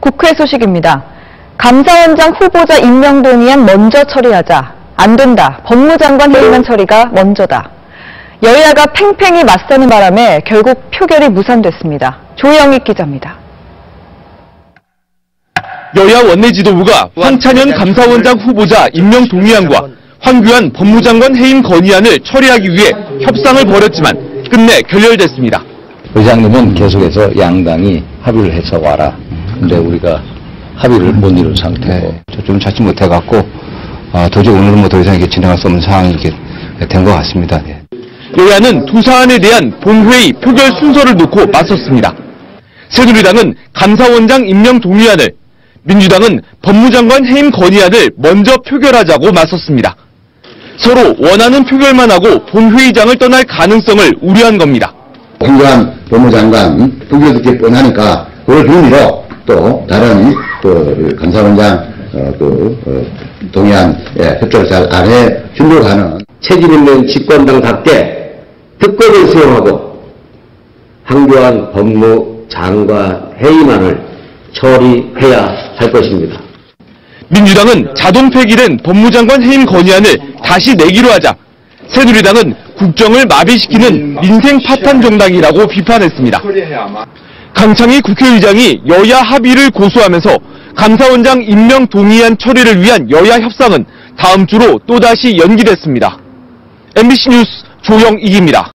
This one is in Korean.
국회 소식입니다. 감사원장 후보자 임명 동의안 먼저 처리하자. 안 된다. 법무장관 회의만 처리가 먼저다. 여야가 팽팽히 맞서는 바람에 결국 표결이 무산됐습니다. 조영익 기자입니다. 여야 원내 지도부가 황찬현 감사원장 후보자 임명 동의안과 황교안 법무장관 해임 건의안을 처리하기 위해 협상을 벌였지만 끝내 결렬됐습니다. 의장님은 계속해서 양당이 합의를 해서 와라. 근데 우리가 합의를 못 이룬 상태고 좀 찾지 못해갖고 아, 도저히 오늘은 뭐 더 이상 이렇게 진행할 수 없는 상황이 이렇게 된 것 같습니다. 네. 여야는 두 사안에 대한 본회의 표결 순서를 놓고 맞섰습니다. 새누리당은 감사원장 임명 동의안을, 민주당은 법무장관 해임 건의안을 먼저 표결하자고 맞섰습니다. 서로 원하는 표결만 하고 본회의장을 떠날 가능성을 우려한 겁니다. 황교안 법무장관 표결 듣기 뻔하니까 그걸 빌미로 또 다른 그 감사원장 어, 그 어, 동의안 예, 협조를 잘 안 해 주려고 하는 책임 있는 집권당답게 특권을 수용하고 황교안 법무장관 해임안을 처리해야 할 것입니다. 민주당은 자동 폐기된 법무장관 해임 건의안을 다시 내기로 하자 새누리당은 국정을 마비시키는 민생 파탄 정당이라고 비판했습니다. 강창희 국회의장이 여야 합의를 고수하면서 감사원장 임명 동의안 처리를 위한 여야 협상은 다음 주로 또다시 연기됐습니다. MBC 뉴스 조영익입니다.